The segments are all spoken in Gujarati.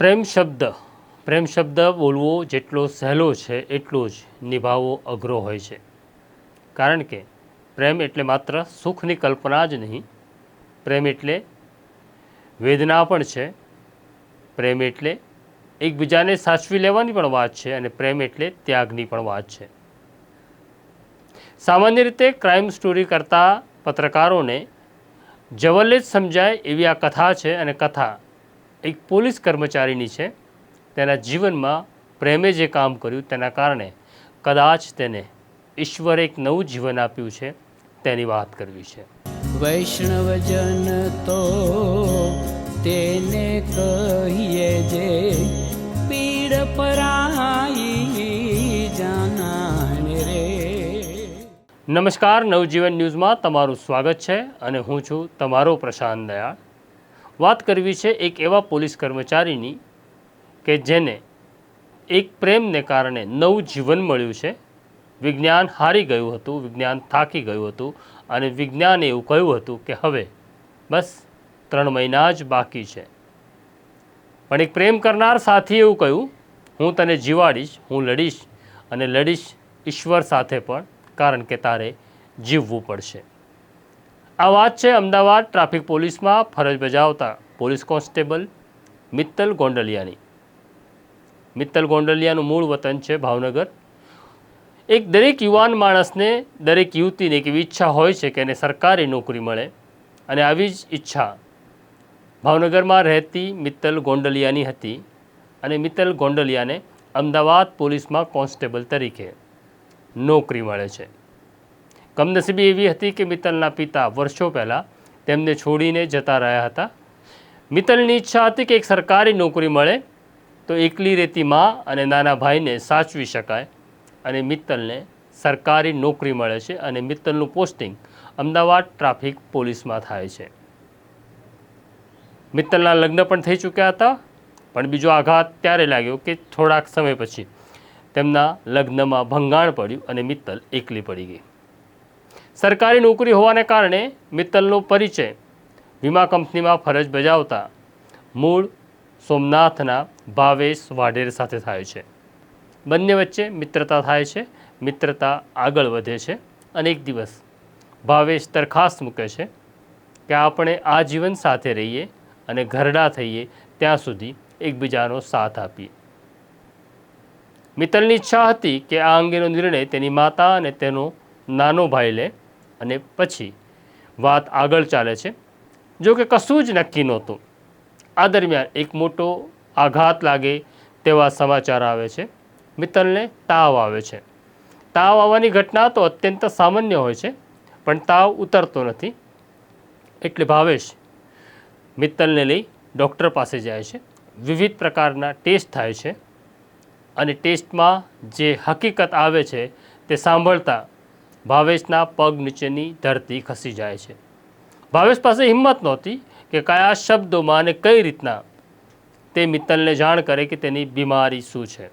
પ્રેમ શબ્દ પ્રેમ શબ્દ બોલવો જેટલો સહેલો છે, એટલો જ નિભાવવો અઘરો હોય છે. કારણ કે પ્રેમ એટલે માત્ર સુખની કલ્પના જ નહીં, પ્રેમ એટલે વેદના પણ છે. પ્રેમ એટલે એકબીજાને સાચવી લેવાની પણ વાત છે અને પ્રેમ એટલે ત્યાગની પણ વાત છે. સામાન્ય રીતે ક્રાઇમ સ્ટોરી કરતા પત્રકારોને જવલ્લે જ સમજાય એવી આ કથા છે અને કથા એક પોલીસ કર્મચારીની છે. તેના જીવનમાં પ્રેમે જે કામ કર્યું તેના કારણે કદાચ તેને ઈશ્વરે એક નવું જીવન આપ્યું છે તેની વાત કરવી છે. વૈષ્ણવજન તો તેને કહીએ જે પીડ પરાઈ જાનાને રે. નમસ્કાર નવજીવન ન્યૂઝમાં તમારું સ્વાગત છે અને હું છું તમારો પ્રશાંત દયાળ. વાત કરવી છે એક એવા પોલીસ કર્મચારીની કે જેને એક પ્રેમને કારણે નવું જીવન મળ્યું છે. વિજ્ઞાન હારી ગયું હતું, વિજ્ઞાન થાકી ગયું હતું અને વિજ્ઞાને એવું કહ્યું હતું કે હવે બસ ત્રણ મહિના જ બાકી છે. પણ એક પ્રેમ કરનાર સાથી એવું કહ્યું, હું તને જીવાડીશ, હું લડીશ અને લડીશ ઈશ્વર સાથે પણ, કારણ કે તારે જીવવું પડશે. આ વાત છે અમદાવાદ ટ્રાફિક પોલીસમાં ફરજ બજાવતા પોલીસ કોન્સ્ટેબલ મિત્તલ ગોંડલિયાની. મિત્તલ ગોંડલિયાનું મૂળ વતન છે ભાવનગર. એક દરેક યુવાન માણસને દરેક યુવતીને એક એવી ઈચ્છા હોય છે કે એને સરકારી નોકરી મળે અને આવી જ ઈચ્છા ભાવનગરમાં રહેતી મિત્તલ ગોંડલિયાની હતી અને મિત્તલ ગોંડલિયાને અમદાવાદ પોલીસમાં કોન્સ્ટેબલ તરીકે નોકરી મળે છે. કમનસીબી એવી હતી કે મિત્તલના પિતા વર્ષો પહેલાં તેમને છોડીને જતા રહ્યા હતા. મિત્તલની ઈચ્છા હતી કે એક સરકારી નોકરી મળે તો એકલી રહેતી મા અને નાના ભાઈને સાચવી શકાય અને મિત્તલને સરકારી નોકરી મળે છે અને મિત્તલનું પોસ્ટિંગ અમદાવાદ ટ્રાફિક પોલીસમાં થાય છે. મિત્તલના લગ્ન પણ થઈ ચૂક્યા હતા, પણ બીજો આઘાત ત્યારે લાગ્યો કે થોડાક સમય પછી તેમના લગ્નમાં ભંગાણ પડ્યું અને મિત્તલ એકલી પડી ગઈ. સરકારી નોકરી હોવાને કારણે મિત્તલનો પરિચય વીમા કંપનીમાં ફરજ બજાવતા મૂળ સોમનાથના ભાવેશ વાઢેર સાથે થાય છે. બંને વચ્ચે મિત્રતા થાય છે, મિત્રતા આગળ વધે છે અને એક દિવસ ભાવેશ દરખાસ્ત મૂકે છે કે આપણે આ જીવન સાથે રહીએ અને ઘરડા થઈએ ત્યાં સુધી એકબીજાનો સાથ આપીએ. મિત્તલની ઈચ્છા હતી કે આ અંગેનો નિર્ણય તેની માતા અને તેનો નાનો ભાઈ લે અને પછી વાત આગળ ચાલે છે. જો કે કશું જ નક્કી નહોતું. આ દરમિયાન એક મોટો આઘાત લાગે તેવા સમાચાર આવે છે. મિત્તલને તાવ આવે છે. તાવ આવવાની ઘટના તો અત્યંત સામાન્ય હોય છે, પણ તાવ ઉતરતો નથી. એટલે ભાવેશ મિત્તલને લઈ ડૉક્ટર પાસે જાય છે. વિવિધ પ્રકારના ટેસ્ટ થાય છે. અને ટેસ્ટમાં જે હકીકત આવે છે તે સાંભળતા ભાવેશના પગ નીચેની ધરતી ખસી જાય છે. ભાવેશ પાસે હિંમત નહોતી કે કયા શબ્દોમાં અને કઈ રીતના તે મિત્તલને જાણ કરે કે તેની બીમારી શું છે.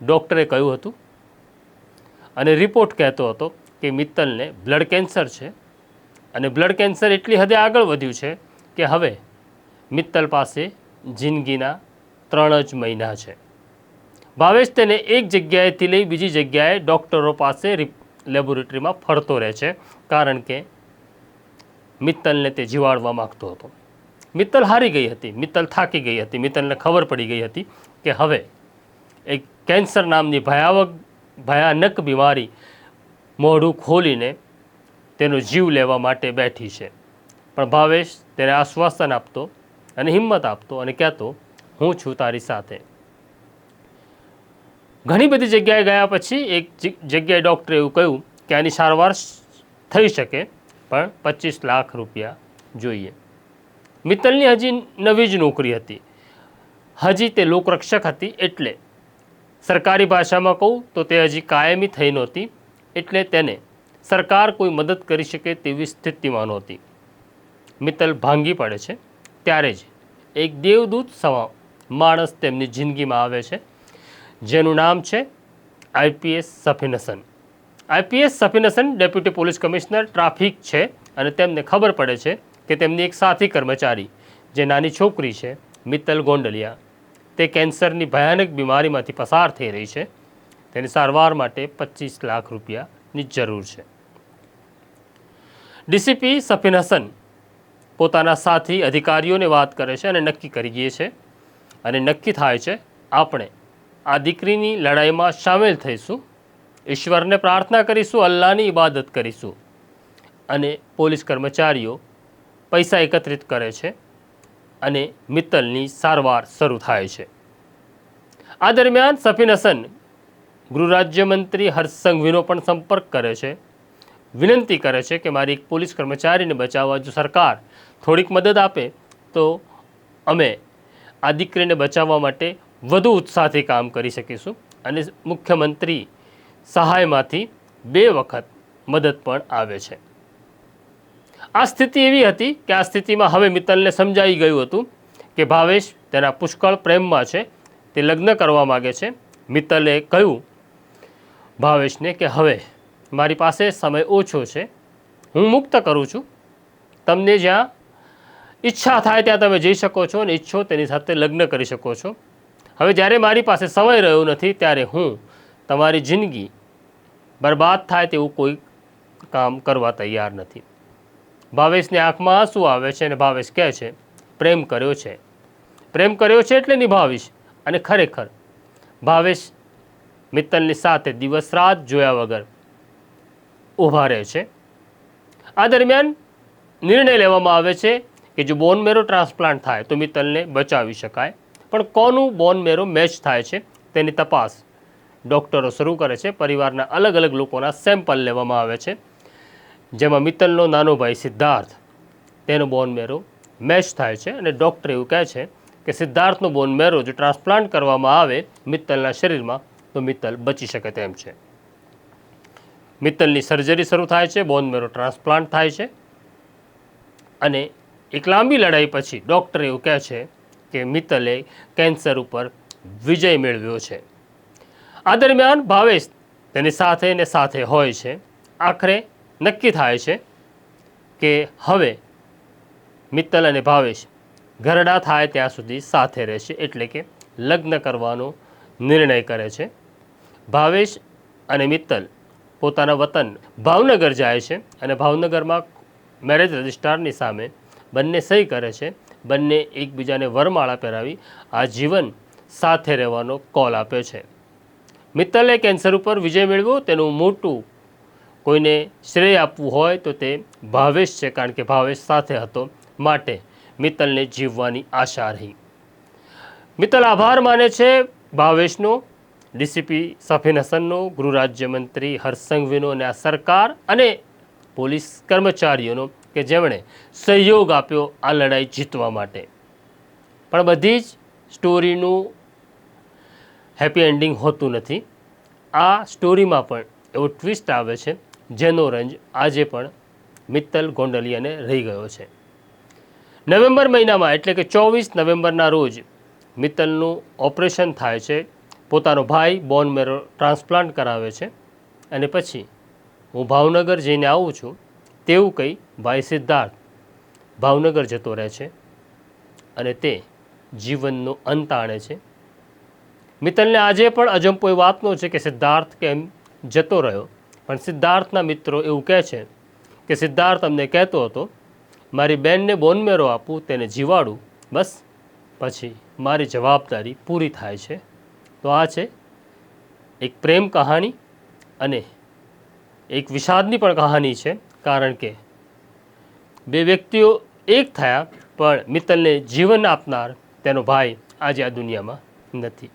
ડૉક્ટરે કહ્યું હતું અને રિપોર્ટ કહેતો હતો કે મિત્તલને બ્લડ કેન્સર છે અને બ્લડ કેન્સર એટલી હદે આગળ વધ્યું છે કે હવે મિત્તલ પાસે જિંદગીના ત્રણ જ મહિના છે. ભાવેશ તેને એક જગ્યાએથી લઈ બીજી જગ્યાએ ડૉક્ટરો પાસે લેબોરેટરીમાં ફરતો રહે છે, કારણ કે મિત્તલને તે જીવાડવા માગતો હતો. મિત્તલ હારી ગઈ હતી, મિત્તલ થાકી ગઈ હતી, મિત્તલને ખબર પડી ગઈ હતી કે હવે એક કેન્સર નામની ભયાવક ભયાનક બીમારી મોઢું ખોલીને તેનો જીવ લેવા માટે બેઠી છે. પણ ભાવેશ તેને આશ્વાસન આપતો અને હિંમત આપતો અને કહેતો, હું છું તારી સાથે. ઘણી બધી જગ્યાએ ગયા પછી એક જગ્યાએ ડૉક્ટરે એવું કહ્યું કે આની સારવાર થઈ શકે, પણ પચીસ લાખ રૂપિયા જોઈએ. મિત્તલની હજી નવી જ નોકરી હતી. હજી તે લોકરક્ષક હતી એટલે. સરકારી ભાષામાં કહું તો તે હજી કાયમી થઈ નહોતી, એટલે તેને સરકાર કોઈ મદદ કરી શકે તેવી સ્થિતિમાં નહોતી. મિત્તલ ભાંગી પડે છે, ત્યારે જ એક દેવદૂત સવા માણસ તેમની જિંદગીમાં આવે છે. જેનું નામ છે IPS Safin Hasan IPS Safin Hasan deputy police commissioner traffic છે અને તેમને ખબર પડે છે કે તેમની એક સાથી કર્મચારી જે નાની છોકરી છે, મિત્તલ ગોંડલિયા, તે કેન્સરની ભયાનક બીમારીમાંથી પસાર થઈ રહી છે. તેની સારવાર માટે પચીસ લાખ રૂપિયાની જરૂર છે. ડીસીપી સફીન હસન પોતાના સાથી અધિકારીઓને વાત કરે છે અને નક્કી કરી કરીએ છે. અને નક્કી થાય છે, આપણે આ દીકરીની લડાઈમાં સામેલ થઈશું. ઈશ્વરને પ્રાર્થના કરીશું, અલ્લાહની ઇબાદત કરીશું. અને પોલીસ કર્મચારીઓ પૈસા એકત્રિત કરે છે અને મિત્તલની સારવાર શરૂ થાય છે. આ દરમિયાન સફીન હસન ગૃહરાજ્યમંત્રી હર્ષસંઘવીનો હર્ષ સંઘવીનો પણ સંપર્ક કરે છે. વિનંતી કરે છે કે મારી એક પોલીસ કર્મચારીને બચાવવા જો સરકાર થોડીક મદદ આપે, તો અમે આ દીકરીને બચાવવા માટે વધુ ઉત્સાહથી કામ કરી શકીશું અને મુખ્યમંત્રી સહાયમાંથી બે વખત મદદ પણ આવે છે. આ સ્થિતિ એવી હતી કે આ સ્થિતિમાં હવે મિત્તલને સમજાઈ ગયું હતું કે ભાવેશ તેના પુષ્કળ પ્રેમમાં છે, તે લગ્ન કરવા માગે છે. મિત્તલે કહ્યું, ભાવેશને કે હવે મારી પાસે સમય ઓછો છે, હું મુક્ત કરું છું. તમને જ્યાં ઈચ્છા થાય ત્યાં તમે જઈ શકો છો અને ઈચ્છો તેની સાથે લગ્ન કરી શકો છો. હવે જ્યારે મારી પાસે સમય રહ્યો નથી, ત્યારે હું તમારી જિંદગી બરબાદ થાય તેવું કોઈ કામ કરવા તૈયાર નથી. ભાવેશની આંખમાં આંસુ આવે છે અને ભાવેશ કહે છે, પ્રેમ કર્યો છે. પ્રેમ કર્યો છે એટલે નિભાવીશ. અને ખરેખર, ભાવેશ મિત્તલની સાથે દિવસ રાત જોયા વગર ઊભા રહે છે. આ દરમિયાન નિર્ણય લેવામાં આવે છે કે જો બોન મેરો ટ્રાન્સપ્લાન્ટ થાય, તો મિત્તલને બચાવી શકાય. પણ કોનું બોન મેરો મેચ થાય છે તેની તપાસ ડૉક્ટરો શરૂ કરે છે. પરિવારના અલગ અલગ લોકોના સેમ્પલ લેવામાં આવે છે. જેમાં મિત્તલનો નાનો ભાઈ સિદ્ધાર્થ, તેનો બોન મેરો મેચ થાય છે અને ડૉક્ટર એવું કહે છે કે સિદ્ધાર્થનો બોન મેરો જો ટ્રાન્સપ્લાન્ટ કરવામાં આવે મિત્તલના શરીરમાં, તો મિત્તલ બચી શકે તેમ છે. મિત્તલની સર્જરી શરૂ થાય છે, બોન મેરો ટ્રાન્સપ્લાન્ટ થાય છે અને એક લાંબી લડાઈ પછી ડૉક્ટર એવું કહે છે કે મિત્તલે કેન્સર ઉપર વિજય મેળવ્યો છે. આ દરમિયાન ભાવેશ તેની સાથે ને સાથે હોય છે. આખરે નક્કી થાય છે કે હવે મિત્તલ અને ભાવેશ ઘરડા થાય ત્યાં સુધી સાથે રહેશે એટલે કે લગ્ન કરવાનો નિર્ણય કરે છે. ભાવેશ અને મિત્તલ પોતાના વતન ભાવનગર જાય છે અને ભાવનગરમાં મેરેજ રજિસ્ટ્રારની સામે બંને સહી કરે છે. બંને એકબીજાને વરમાળા પહેરાવી આ જીવન સાથે રહેવાનો કોલ આપ્યો છે. મિત્તલે કેન્સર ઉપર વિજય મેળવ્યો, તેનું મોટું કોઈને શ્રેય આપવું હોય તો તે ભાવેશ છે, કારણ કે ભાવેશ સાથે હતો માટે મિત્તલને જીવવાની આશા રહી. મિત્તલ આભાર માને છે ભાવેશનો, ડીસીપી સફીન હસનનો, ગૃહ રાજ્યમંત્રી હર્ષસંઘવીનો અને આ સરકાર અને પોલીસ કર્મચારીઓનો કે જેમણે સહયોગ આપ્યો આ લડાઈ જીતવા માટે. પણ બધી જ સ્ટોરીનું હેપી એન્ડિંગ હોતું નથી. આ સ્ટોરીમાં પણ એવો ટ્વિસ્ટ આવે છે, જેનો રંજ આજે પણ મિત્તલ ગોંડલિયાને રહી ગયો છે. નવેમ્બર મહિનામાં, એટલે કે ચોવીસ નવેમ્બરના રોજ, મિત્તલનું ઓપરેશન થાય છે. પોતાનો ભાઈ બોન મેરો ટ્રાન્સપ્લાન્ટ કરાવે છે. અને પછી હું ભાવનગર જઈને આવું છું. તેવું કહી ભાઈ સિદ્ધાર્થ ભાવનગર જતો રહે છે અને તે જીવનનો અંત આણે છે. મિત્તલને આજે પણ અજંપો એ વાતનો છે કે સિદ્ધાર્થ કેમ જતો રહ્યો. પણ સિદ્ધાર્થના મિત્રો એવું કહે છે કે સિદ્ધાર્થ અમને કહેતો હતો, મારી બેનને બોનમેરો આપું, તેને જીવાડું, બસ. પછી મારી જવાબદારી પૂરી થાય છે. તો આ છે એક પ્રેમ કહાણી અને એક વિષાદની પણ કહાની છે. કારણ કે બે વ્યક્તિઓ એક થયા, પણ મિત્તલને જીવન આપનાર તેનો ભાઈ આજે આ દુનિયામાં નથી.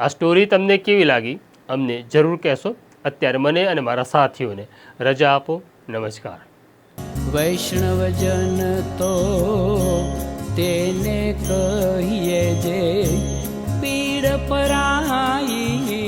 આ સ્ટોરી તમને કેવી લાગી? અમને જરૂર કહેશો. અત્યારે મને અને મારા સાથીઓને રજા આપો. નમસ્કાર. વૈષ્ણવજન તો તેને કહીએ જે પીડ પરાઈ